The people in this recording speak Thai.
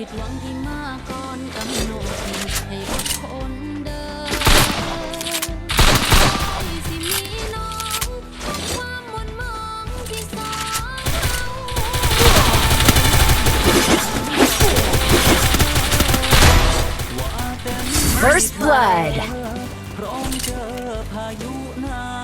ผิดหวังที่มาก่อนกำหนดให้อดทนเดินที่สิมีน้องกับความมนต์มองที่สองเราว่าแต่มี First blood พร้อมเจอพายุน้ำ